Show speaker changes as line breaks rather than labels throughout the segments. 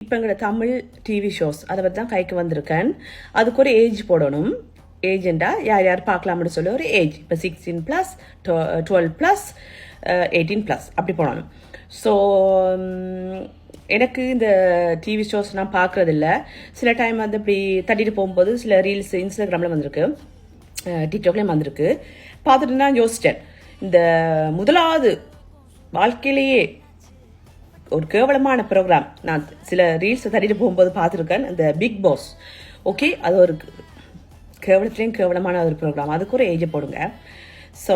இப்போ எங்களோட Tamil TV shows அதை பற்றி தான் கைக்கு வந்திருக்கேன். அதுக்கு ஒரு ஏஜ் போடணும். ஏஜெண்டா யார் யார் பார்க்கலாம்னு சொல்லி ஒரு ஏஜ் இப்போ sixteen plus twelve plus eighteen plus அப்படி போடணும். ஸோ எனக்கு இந்த டிவி ஷோஸ் நான் பார்க்குறதில்ல சில டைம் வந்து இப்படி தட்டிட்டு போகும்போது சில ரீல்ஸ் இன்ஸ்டாகிராமில் வந்திருக்கு. டிக்டாக்லேயும் வந்திருக்கு. பார்த்துட்டு நான் யோசித்தேன் இந்த முதலாவது வாழ்க்கையிலேயே ஒரு கேவலமான ப்ரோக்ராம் நான் சில ரீல்ஸ் தட்டிட்டு போகும்போது பார்த்துருக்கேன். இந்த பிக் பாஸ் ஓகே அது ஒரு கேவலத்துலேயும் கேவலமான ஒரு ப்ரோக்ராம் அதுக்கு ஒரு ஏஜை போடுங்க. ஸோ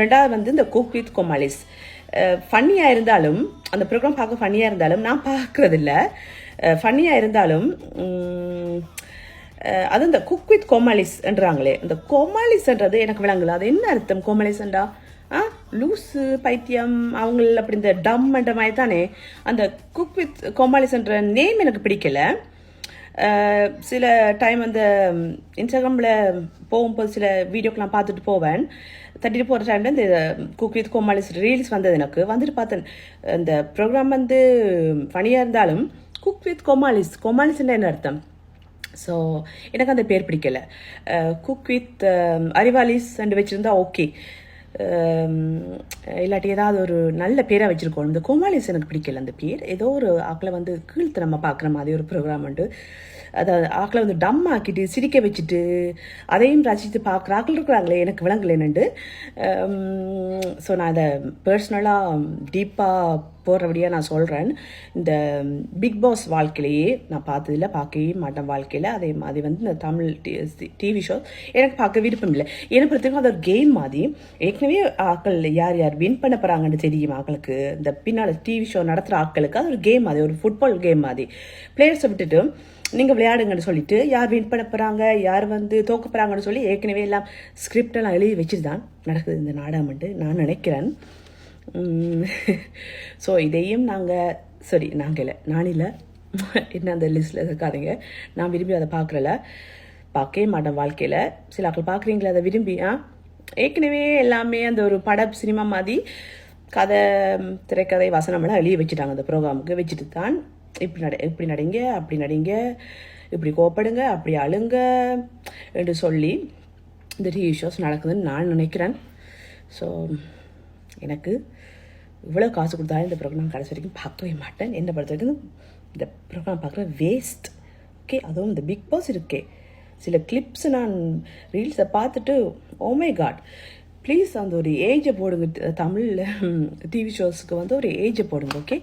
ரெண்டாவது வந்து இந்த குக் வித் கொமாலிஸ் ஃபன்னியாக இருந்தாலும் அந்த ப்ரோக்ராம் பார்க்க ஃபன்னியாக இருந்தாலும் நான் பார்க்குறதில்ல. ஃபன்னியாக இருந்தாலும் அது இந்த குக் வித் கோமாலிஸ்ன்றாங்களே இந்த கோமாலிஸ்ன்றது எனக்கு விளங்கல. அது என்ன அர்த்தம் கோமாலிஸ்ன்றா ஆ லூஸு பைத்தியம் அவங்கள அப்படி இந்த டம்ன்ற மாதிரி தானே. அந்த குக் வித் கோமாலிசன்ற நேம் எனக்கு பிடிக்கல. சில டைம் அந்த இன்ஸ்டாகிராமில் போகும்போது சில வீடியோக்கெலாம் பார்த்துட்டு போவேன். தட்டிட்டு போகிற டைமில் இந்த குக் வித் கோமாலிஸ் ரீல்ஸ் வந்தது எனக்கு. வந்துட்டு பார்த்தேன் இந்த ப்ரோக்ராம் வந்து ஃபனியாக இருந்தாலும் குக் வித் கோமாலிஸ் கோமாலிஸ்ன்ற என்ன அர்த்தம்? ஸோ எனக்கு அந்த பேர் பிடிக்கல. குக் வித் அறிவாலிஸ் அண்டு வச்சுருந்தா ஓகே இல்லாட்டி ஏதாவது ஒரு நல்ல பேராக வச்சுருக்கோம். இந்த கோமாலிஸ் எனக்கு பிடிக்கல அந்த பேர். ஏதோ ஒரு ஆக்களை வந்து கீழ்த்தனமாக பார்க்குற மாதிரி ஒரு ப்ரோக்ராம் உண்டு. அதாவது ஆக்களை வந்து டம் ஆக்கிட்டு சிரிக்க வச்சுட்டு அதையும் ரசித்து பார்க்குற ஆக்கள் இருக்கிறாங்களே எனக்கு விளங்கலைன்னு ஸோ நான் அதை பர்சனலாக டீப்பாக போகிறபடியாக நான் சொல்கிறேன் இந்த பிக் பாஸ் வாழ்க்கையிலேயே நான் பார்த்ததில்ல பார்க்கவே மாட்டேன் வாழ்க்கையில். அதே மாதிரி வந்து இந்த தமிழ் டிவி ஷோ எனக்கு பார்க்க விருப்பம் இல்லை. என்னை பொறுத்தவரைக்கும் அது ஒரு கேம் மாதிரி. ஏற்கனவே ஆக்கள் யார் யார் வின் பண்ண போகிறாங்கன்னு தெரியும் ஆக்களுக்கு. இந்த பின்னால் டிவி ஷோ நடத்துகிற ஆட்களுக்கு அது ஒரு கேம் மாதிரி ஒரு ஃபுட்பால் கேம் மாதிரி. பிளேயர்ஸை விட்டுட்டு நீங்கள் விளையாடுங்கன்னு சொல்லிட்டு யார் வின் பண்ண போகிறாங்க யார் வந்து தோக்க போகிறாங்கன்னு சொல்லி ஏற்கனவே எல்லாம் ஸ்கிரிப்டெல்லாம் எழுதி வச்சுட்டு தான் நடக்குது இந்த நாடகம்ட்டு நான் நினைக்கிறேன். ஸோ இதையும் நாங்கள் சரி நாங்கள் இல்லை நான் இல்லை என்ன அந்த லிஸ்ட்டில் இருக்காதீங்க. நான் விரும்பி அதை பார்க்குறல. பார்க்கவே மாட்டேன் வாழ்க்கையில். சில ஆக்கள் பார்க்குறீங்களே அதை விரும்பி ஆ? ஏற்கனவே எல்லாமே அந்த ஒரு பட சினிமா மாதிரி கதை திரைக்கதை வசனமெல்லாம் வெளியே வச்சுட்டாங்க. அந்த ப்ரோக்ராமுக்கு வச்சுட்டு தான் இப்படி நட இப்படி நடிங்க அப்படி நடிங்க இப்படி கோப்படுங்க அப்படி அழுங்க என்று சொல்லி இந்த டிவி ஷோஸ் நடக்குதுன்னு நான் நினைக்கிறேன். ஸோ எனக்கு இவ்வளோ காசு கொடுத்தாலும் இந்த ப்ரோக்ராம் கடைசி வரைக்கும் பார்க்கவே மாட்டேன். என்னை பொறுத்த வரைக்கும் இந்த ப்ரோக்ராம் பார்க்குற வேஸ்ட் ஓகே அதுவும் இந்த பிக் பாஸ் இருக்கே. சில கிளிப்ஸ் நான் ரீல்ஸை பார்த்துட்டு ஓமே காட் ப்ளீஸ் அந்த ஒரு ஏஜை போடுங்க. தமிழில் டிவி ஷோஸ்க்கு வந்து ஒரு ஏஜை போடுங்க ஓகே